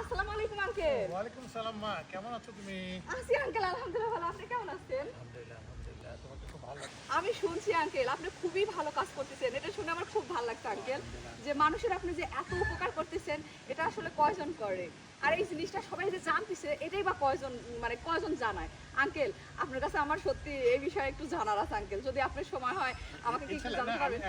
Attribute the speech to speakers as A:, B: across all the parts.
A: আসসালামু আলাইকুম আঙ্কেল
B: ওয়ালাইকুম সালাম মা। কেমন আছো তুমি?
A: আছি আঙ্কেল আলহামদুলিল্লাহ ভালো। আপনি কেমন আছেন?
B: আলহামদুলিল্লাহ আলহামদুলিল্লাহ। তোমাকে খুব ভালো লাগছে।
A: আমি শুনছি আঙ্কেল আপনি খুবই ভালো কাজ করতেছেন। এটা শুনে আমার খুব ভালো লাগছে আঙ্কেল যে মানুষের আপনি যে এত উপকার করতেছেন এটা আসলে কয়জন করে? আর এই জিনিসটা সবাই যে জানতেছে এটাই বা কয়জন মানে কয়জন জানায়? আঙ্কেল আপনার কাছে আমার সত্যি এই বিষয়ে একটু জানার আছে আঙ্কেল। যদি আপনার সময় হয় আমাকে কি একটু জানতে পারবেন?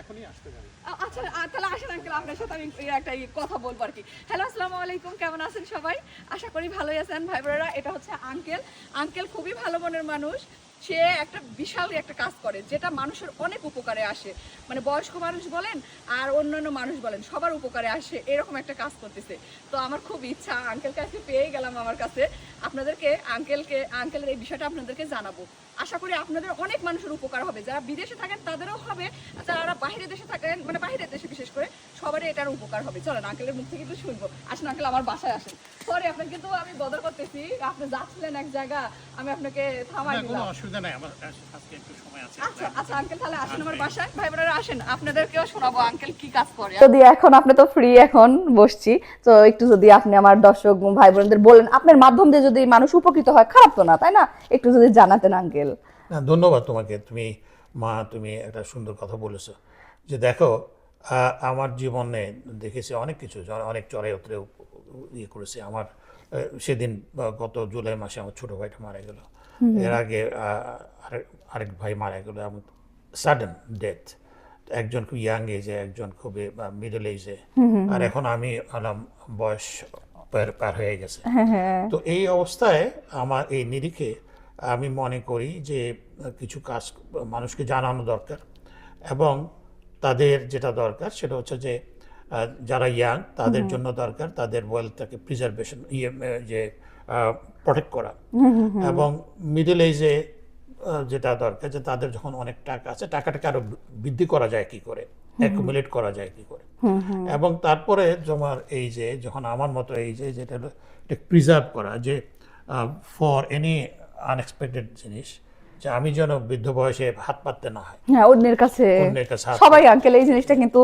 A: আচ্ছা তাহলে আসেন আঙ্কেল আপনার সাথে আমি একটা কথা বলব আর কি। হ্যালো আসসালামু আলাইকুম কেমন আছেন সবাই? আশা করি ভালোই আছেন ভাই বোনেরা এটা হচ্ছে আঙ্কেল। আঙ্কেল খুবই ভালো মনের মানুষ। সে একটা বিশাল একটা কাজ করে, যেটা মানুষের অনেক উপকারে আসে। মানে বয়স্ক মানুষ বলেন আর অন্যান্য মানুষ বলেন, সবার উপকারে আসে, এরকম একটা কাজ করতেছে। তো আমার খুব ইচ্ছা আঙ্কেলকে আজকে পেয়ে গেলাম আমার কাছে। আপনাদেরকে আঙ্কেলকে আঙ্কেলের এই বিষয়টা আপনাদেরকে জানাব। আশা করি আপনাদের অনেক মানুষের উপকার হবে। যারা বিদেশে থাকেন তাদেরও হবে। যারা বাইরের দেশে থাকেন মানে বাইরের দেশে বিশেষ করে সবারই এটার উপকার হবে। চলেন আঙ্কেলের মুখ থেকে একটু শুনব। আসেন আঙ্কেল আমার বাসায় আসেন। সরি আপনাকে কিন্তু আমি বদল করতেছি। আপনি যাচ্ছিলেন এক জায়গা আমি আপনাকে থামাই
B: না, কোনো
A: দিলাম।
B: অসুবিধা নাই। আমার আজকে একটু সময় আছে।
A: আচ্ছা আচ্ছা আঙ্কেল তাহলে আসেন আমার বাসায়। ভাই বোনেরা আসেন। আপনাদেরকেও শোনাবো আঙ্কেল কি কাজ করে।
C: যদি এখন আপনি তো ফ্রি এখন বসছি তো একটু যদি আপনি আমার দর্শক ভাই বোনদের বলেন আপনার মাধ্যম দিয়ে যদি মানুষ উপকৃত হয় খারাপ তো না তাই না? একটু যদি জানাতেন আঙ্কেল।
B: না ধন্যবাদ তোমাকে। তুমি মা তুমি একটা সুন্দর কথা বলেছ। যে দেখো আমার জীবনে দেখেছি অনেক কিছু অনেক চড়াই উতরে ইয়ে করেছি। আমার সেদিন গত জুলাই মাসে আমার ছোট ভাইটা মারা গেল। এর আগে আরেক- ভাই মারা গেল। এবং সাডেন ডেথ একজন খুব ইয়াং এজে একজন খুবই মিডল এজে আর এখন আমি হলাম বয়স পার পার হয়ে গেছে। তো এই অবস্থায় আমার এই নিরিখে আমি মনে করি যে কিছু কাজ মানুষকে জানানো দরকার এবং তাদের যেটা দরকার সেটা হচ্ছে যে যারা ইয়াং তাদের জন্য দরকার তাদের ওয়েলথটাকে প্রিজার্ভেশন ইয়ে যে প্রোটেক্ট করা এবং মিডল এজে যেটা দরকার যে তাদের যখন অনেক টাকা আছে টাকাটাকে আরও বৃদ্ধি করা যায় কি করে? অ্যাকুমুলেট করা যায় কি করে? এবং তারপরে তোমার এই যে যখন আমার মতো এই যে যেটা প্রিজার্ভ করা যে ফর এনি আনএক্সপেক্টেড জিনিস যে আমি যেন বৃদ্ধ বয়সে হাত পাততে না হয়।
C: হ্যাঁ অন্যের কাছে সবাই আঙ্কেল এই জিনিসটা কিন্তু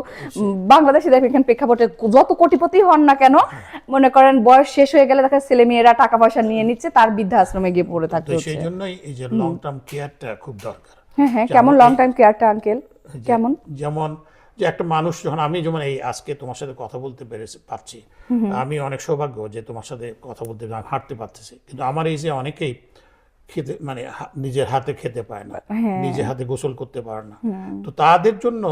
C: বাংলাদেশে দেখেন প্রেক্ষাপটে যত কোটিপতি হন না কেন মনে করেন বয়স শেষ হয়ে গেলে দেখা ছেলে মেয়েরা টাকা পয়সা নিয়ে নিচ্ছে তার বৃদ্ধাশ্রমে গিয়ে পড়ে থাকতে হচ্ছে।
B: সেই জন্যই এই যে লং টার্ম কেয়ারটা খুব দরকার।
C: হ্যাঁ হ্যাঁ কেমন লং টাইম কেয়ারটা আঙ্কেল কেমন?
B: যেমন যে একটা মানুষ যখন আমি যেমন এই আজকে তোমার সাথে কথা বলতে পেরেছি পারছি আমি অনেক সৌভাগ্য যে তোমার সাথে কথা বলতে আমি হাঁটতে পারতেছি। কিন্তু আমার এই যে অনেকেই খেতে মানে নিজের হাতে খেতে পায় না। নিজে হাতে গোসল করতে পারে না। তো তাদের জন্য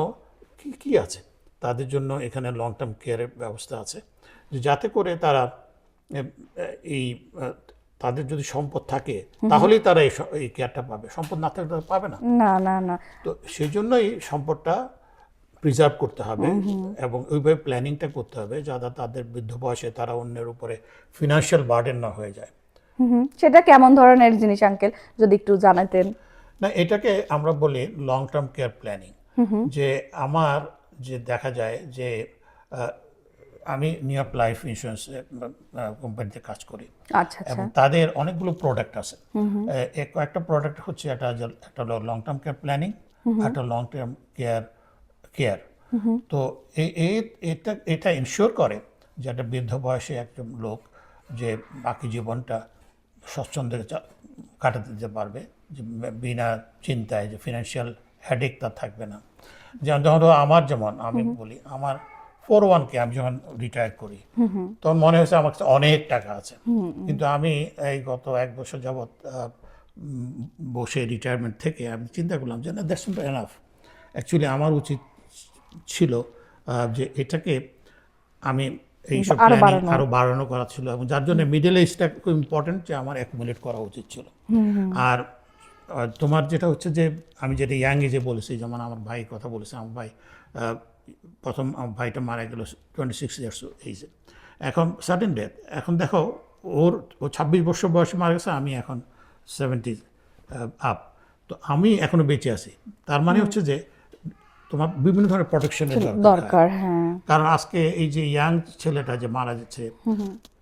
B: কি কি আছে? তাদের জন্য এখানে লং টার্ম কেয়ারের ব্যবস্থা আছে। যে যাতে করে তারা এই তাদের যদি সম্পদ থাকে তাহলেই তারা এই কেয়ারটা পাবে। সম্পদ না থাকলে তারা পাবে না।
C: না না না।
B: তো সেই জন্যই সম্পদটা প্রিজার্ভ করতে হবে এবং ওইভাবে প্ল্যানিংটা করতে হবে যাতে তাদের বৃদ্ধ বয়সে তারা অন্যের উপরে ফিনান্সিয়াল বার্ডেন না হয়ে যায়।
C: সেটা কেমন ধরনের জিনিস আঙ্কেল? যদি একটু জানাতেন।
B: না এটাকে আমরা বলি লং টার্ম কেয়ার প্ল্যানিং যে আমার যে দেখা যায় যে আমি নিউ লাইফ ইন্স্যুরেন্স কোম্পানিতে কাজ করি।
C: আচ্ছা আচ্ছা।
B: এবং তাদের অনেকগুলো প্রোডাক্ট আছে। কয়েকটা প্রোডাক্ট হচ্ছে একটা একটা হলো লং টার্ম কেয়ার প্ল্যানিং একটা লং টার্ম কেয়ার কেয়ার তো এই এই- এটা এটা ইনশিওর করে যে একটা বৃদ্ধ বয়সে একজন লোক যে বাকি জীবনটা স্বচ্ছন্দে কাটাতে দিতে পারবে। যে বিনা চিন্তায় যে ফিনান্সিয়াল হেডেক তার থাকবে না। যেমন ধরো আমার যেমন আমি বলি আমার ফোর ওয়ানকে আমি যখন রিটায়ার করি তখন মনে হয়েছে আমার কাছে অনেক টাকা আছে। কিন্তু আমি এই গত এক বছর যাবৎ বসে রিটায়ারমেন্ট থেকে আমি চিন্তা করলাম যে না দ্যাটস নট এনাফ অ্যাকচুয়ালি আমার উচিত ছিল যে এটাকে আমি এইসব
C: আরও
B: প্ল্যানিং। আরও বাড়ানো করা ছিল এবং যার জন্য মিডল এজটা খুব ইম্পর্টেন্ট যে আমার অ্যাকুমুলেট করা উচিত ছিল। আর তোমার যেটা হচ্ছে যে আমি যেটা ইয়াং এজে বলেছি যেমন আমার ভাই কথা বলেছে আমার ভাই প্রথম আমার ভাইটা মারা গেল টোয়েন্টি সিক্স ইয়ার্স এইজে এখন সার্টেন ডেথ এখন দেখো ওর ও ছাব্বিশ বছর বয়সে মারা গেছে আমি এখন সেভেন্টি আপ তো আমি এখনও বেঁচে আছি। তার মানে হচ্ছে যে তোমার বিভিন্ন ধরনের প্রোটেকশনের দরকার।
C: দরকার হ্যাঁ।
B: কারণ আজকে এই যে ইয়াং ছেলেটা যে মারা যাচ্ছে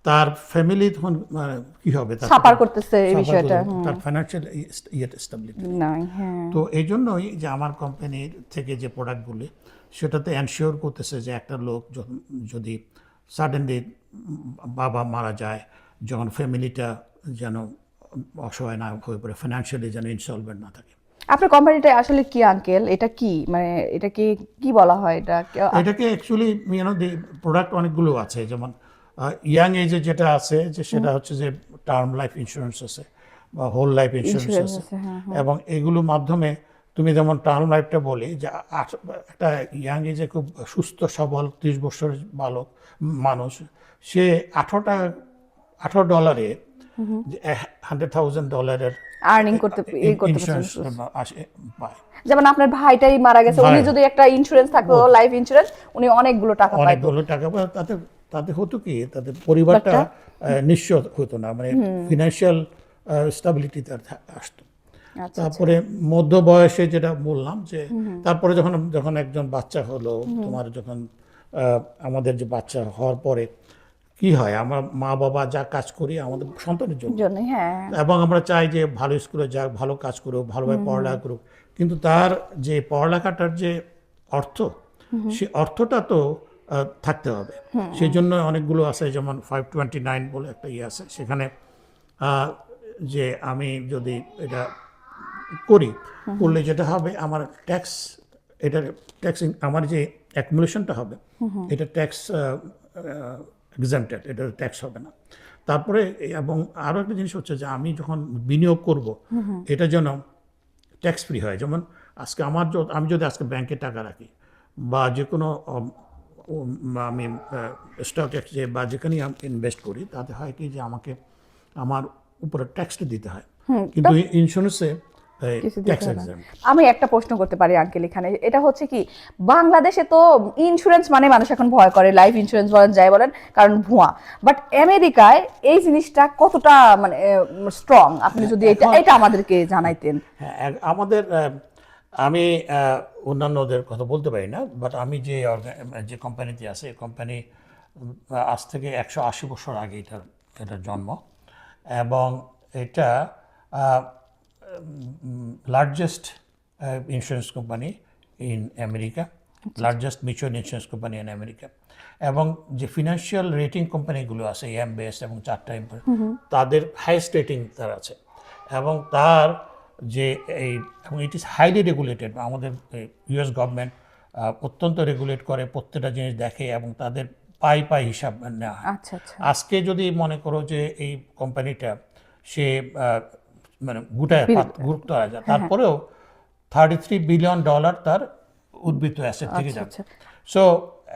B: তার ফ্যামিলি তখন মানে কি হবে? তার
C: সাফার করতেছে এই বিষয়টা
B: তার ফাইন্যান্সিয়াল ইয়ে স্টেবিলিটি
C: নাই। হ্যাঁ।
B: তো এই জন্যই যে আমার কোম্পানির থেকে যে প্রোডাক্টগুলি সেটাতে এনশিওর করতেছে যে একটা লোক যদি সাডেনলি বাবা মারা যায় যখন ফ্যামিলিটা যেন অসহায় না হয়ে পড়ে ফিনান্সিয়ালি যেন ইনসলভেন্ট না থাকে।
C: আপনার কোম্পানিটা আসলে কি আঙ্কেল এটা কি? মানে এটাকে কি বলা হয় এটা?
B: এটাকে অ্যাকচুয়ালি ইউনো দি প্রোডাক্ট অনেকগুলো আছে। যেমন ইয়াং এজে যেটা আছে যে সেটা হচ্ছে যে টার্ম লাইফ ইন্স্যুরেন্স আছে বা হোল লাইফ ইন্স্যুরেন্স আছে।
C: আছে, হ্যাঁ,
B: এবং এগুলোর মাধ্যমে তুমি যেমন টার্ম লাইফটা বলি যে একটা ইয়াং এজে খুব সুস্থ সবল ত্রিশ বছরের বালক মানুষ সে আঠারোটা আঠারো ডলারে হান্ড্রেড থাউজেন্ড ডলারের
C: আর্নিং করতে করতে
B: ইন্স্যুরেন্স
C: পারছেন
B: আসে পায়
C: যেমন আপনার ভাইটাই মারা গেছে উনি যদি একটা ইন্স্যুরেন্স থাকতো লাইফ ইন্স্যুরেন্স উনি অনেকগুলো টাকা
B: অনেকগুলো টাকা পায়। তাতে তাতে হতো কি? তাদের পরিবারটা নিঃস্ব হতো না। মানে ফিনান্সিয়াল স্টেবিলিটি তার আসতো।
C: আচ্ছা
B: তারপরে মধ্য বয়সে যেটা বললাম যে তারপরে যখন যখন একজন বাচ্চা হলো তোমার যখন আমাদের যে বাচ্চা হওয়ার পরে কি হয়? আমরা মা বাবা যা কাজ করি আমাদের সন্তানের জন্য।
C: হ্যাঁ।
B: এবং আমরা চাই যে ভালো স্কুলে যাক ভালো কাজ করুক ভালোভাবে পড়ালেখা করুক। কিন্তু তার যে পড়ালেখাটার যে অর্থ সে অর্থটা তো থাকতে হবে। সেই জন্য অনেকগুলো আছে যেমন ফাইভ টোয়েন্টি নাইন বলে একটা ইয়ে আছে। সেখানে যে আমি যদি এটা করি করলে যেটা হবে আমার ট্যাক্স এটার ট্যাক্স আমার যে অ্যাকুমুলেশনটা হবে এটা ট্যাক্স এক্সামটেড এটা ট্যাক্স হবে না। তারপরে এবং আরও একটা জিনিস হচ্ছে যে আমি যখন বিনিয়োগ করব এটা যেন ট্যাক্স ফ্রি হয়। যেমন আজকে আমার আমি যদি আজকে ব্যাংকে টাকা রাখি বা যে কোনো আমি স্টক এক্সচেঞ্জে বা যেখানেই আমি ইনভেস্ট করি তাতে হয় কি যে আমাকে আমার উপরে ট্যাক্সটা দিতে হয়। কিন্তু ইন্স্যুরেন্সে
C: হয় আমি একটা প্রশ্ন করতে পারি আঙ্কেল এখানে। এটা হচ্ছে কি বাংলাদেশে তো ইন্স্যুরেন্স মানে মানুষ এখন ভয় করে লাইফ ইন্স্যুরেন্স বলেন যাই বলেন কারণ ভুয়া। বাট আমেরিকায় এই জিনিসটা কতটা মানে স্ট্রং আপনি যদি এটা এটা আমাদেরকে জানাইতেন।
B: হ্যাঁ আমাদের আমি অন্যান্যদের কথা বলতে পারি না বাট আমি যে যে কোম্পানিতে আছে এই কোম্পানি আজ থেকে একশো আশি বছর আগে এটার এটার জন্ম। এবং এটা largest insurance company in America largest mutual insurance company in America এবং যে ফিনান্সিয়াল রেটিং কোম্পানিগুলো আছে এমবিএস এবং চারটা এম- তাদের হাইয়েস্ট রেটিং তার আছে। এবং তার যে এই এবং ইট ইজ হাইলি রেগুলেটেড আমাদের ইউএস গভর্নমেন্ট অত্যন্ত রেগুলেট করে প্রত্যেকটা জিনিস দেখে এবং তাদের পাই পাই হিসাব নেওয়া হয়।
C: আচ্ছা আচ্ছা।
B: আজকে যদি মনে করো যে এই কোম্পানিটা সে মানে গুটায় গুরুত্ব হয়ে। যায়
C: হ্যাঁ,
B: তারপরেও থার্টি থ্রি বিলিয়ন ডলার তার উদ্বৃত্ত অ্যাসেট থেকে
C: আচ্ছা।
B: সো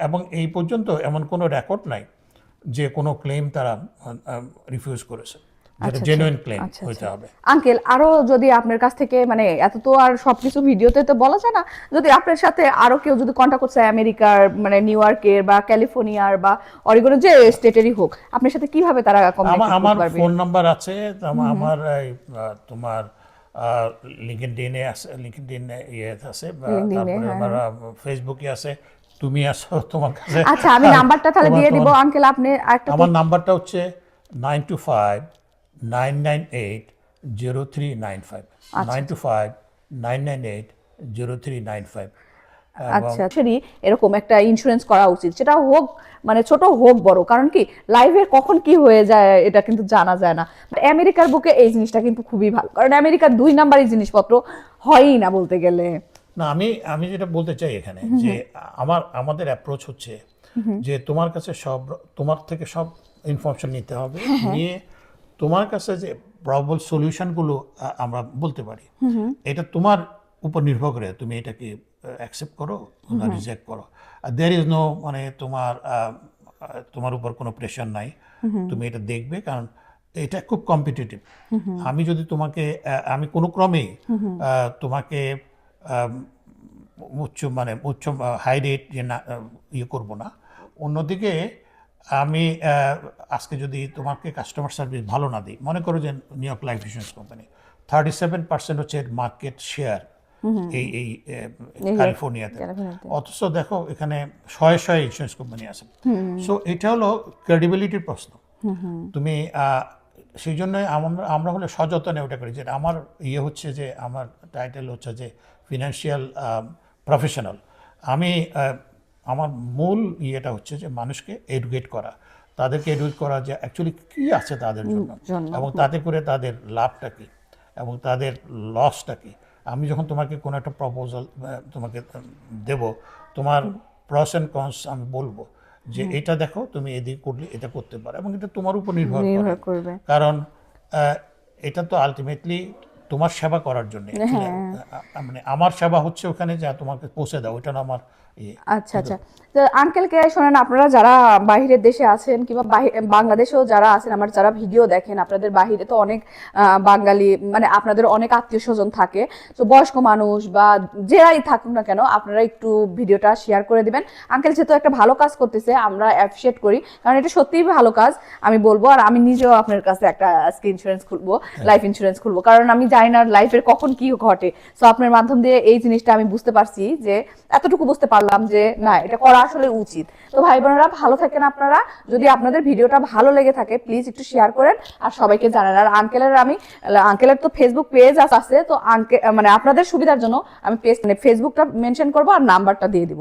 B: এবং এই পর্যন্ত এমন কোনো রেকর্ড নাই যে কোনো ক্লেম তারা রিফিউজ করেছে। জেনুইন ক্লেম
C: আচ্ছা,
B: হইতে হবে।
C: আঙ্কেল আরও যদি আপনার কাছ থেকে মানে এত তো আর সবকিছু ভিডিওতে তো বলা যায় না যদি আপনার সাথে আরও কেউ যদি কন্ট্যাক্ট করছে আমেরিকার মানে নিউ ইয়র্কের বা ক্যালিফোর্নিয়ার বা অরিগনের যে স্টেটেরই হোক আপনার সাথে কীভাবে তারা কমিউনিকেট
B: আমার ফোন নাম্বার আছে আমার তোমার লিঙ্কেন আছে লিঙ্কেন ইয়ে আছে তারপরে
C: হ্যাঁ,
B: আমার ফেসবুকে আছে তুমি আছো তোমার কাছে।
C: আচ্ছা আমি নাম্বারটা তাহলে দিয়ে দিব আঙ্কেল আপনি আরেকটা
B: আমার নাম্বারটা হচ্ছে nine two five nine nine eight zero three nine five nine two five nine nine eight zero three nine five
C: আচ্ছা সরি এরকম একটা ইন্স্যুরেন্স করা উচিত। সেটা হোক মানে ছোট হোক বড়। কারণ কি লাইভে কখন কি হয়ে যায় এটা কিন্তু জানা যায় না। আমেরিকার বুকে এই জিনিসটা কিন্তু খুবই ভালো। কারণ আমেরিকার দুই নাম্বারই জিনিসপত্র হয়ই না বলতে গেলে।
B: না আমি আমি যেটা বলতে চাই এখানে যে আমার আমাদের অ্যাপ্রোচ হচ্ছে যে তোমার কাছে সব তোমার থেকে সব ইনফরমেশন নিতে হবে। নিয়ে তোমার কাছে যে প্রবল সলিউশনগুলো আমরা বলতে পারি। এটা তোমার উপর নির্ভর করে তুমি এটাকে অ্যাকসেপ্ট করো বা রিজেক্ট করো। আর দেয়ার ইজ নো মানে তোমার তোমার উপর কোনো প্রেশার নাই। তুমি এটা দেখবে কারণ এটা খুব কম্পিটিটিভ আমি যদি তোমাকে আমি কোনো ক্রমেই তোমাকে উচ্চ মানে উচ্চ হাই রেট যে না ইয়ে করব না। অন্যদিকে আমি আজকে যদি তোমাকে কাস্টমার সার্ভিস ভালো না দিই মনে করো যে New York life insurance company thirty seven percent হচ্ছে মার্কেট শেয়ার এই এই ক্যালিফোর্নিয়াতে। অথচ দেখো এখানে শয়ে শয়ে ইন্স্যুরেন্স কোম্পানি আছে। সো এটা হলো ক্রেডিবিলিটির প্রশ্ন। তুমি সেই জন্য আমরা আমরা হলে সযত্নে ওটা করি যে আমার ইয়ে হচ্ছে যে আমার টাইটেল হচ্ছে যে ফিনান্সিয়াল প্রফেশনাল আমি আমার মূল ইয়েটা হচ্ছে যে মানুষকে এডুকেট করা। তাদেরকে এডুকেট করা যে অ্যাকচুয়ালি কী আছে তাদের জন্য। এবং তাতে করে তাদের লাভটা কী এবং তাদের লসটা কী। আমি যখন তোমাকে কোনো একটা প্রপোজাল তোমাকে দেব তোমার প্রস অ্যান্ড কনস আমি বলব যে এটা দেখো তুমি এদিকে করলে এটা করতে পারো এবং এটা তোমার উপর নির্ভর করে।
C: করবে।
B: কারণ এটা তো আলটিমেটলি তোমার সেবা করার জন্য। মানে আমার সেবা হচ্ছে ওখানে যা তোমাকে পৌঁছে দাও ওইটা না আমার
C: আচ্ছা আচ্ছা। তো আঙ্কেলকে শোনেন আপনারা যারা বাইরের দেশে আছেন কিংবা বাংলাদেশেও যারা আছেন আমার যারা ভিডিও দেখেন আপনাদের বাহিরে তো অনেক বাঙালি মানে আপনাদের অনেক আত্মীয় স্বজন থাকে। তো বয়স্ক মানুষ বা যেরাই থাকুক না কেন আপনারা একটু ভিডিওটা শেয়ার করে দিবেন। আঙ্কেল যেহেতু একটা ভালো কাজ করতেছে আমরা অ্যাপ্রিসিয়েট করি। কারণ এটা সত্যিই ভালো কাজ আমি বলব। আর আমি নিজেও আপনার কাছে একটা আজকে ইন্স্যুরেন্স খুলবো লাইফ ইন্স্যুরেন্স খুলবো। কারণ আমি জানি না লাইফের কখন কি ঘটে। সো আপনার মাধ্যম দিয়ে এই জিনিসটা আমি বুঝতে পারছি যে এতটুকু বুঝতে পারলাম যে, না, এটা করা আসলে উচিত। তো ভাই বোনেরা ভালো থাকেন আপনারা। যদি আপনাদের ভিডিওটা ভালো লেগে থাকে প্লিজ একটু শেয়ার করেন। আর সবাইকে জানান। আর আঙ্কেলের আমি আঙ্কেলের তো ফেসবুক পেজ আছে, তো আঙ্কে মানে আপনাদের সুবিধার জন্য আমি পেজ মানে ফেসবুকটা মেনশন করব আর নাম্বারটা দিয়ে দিব।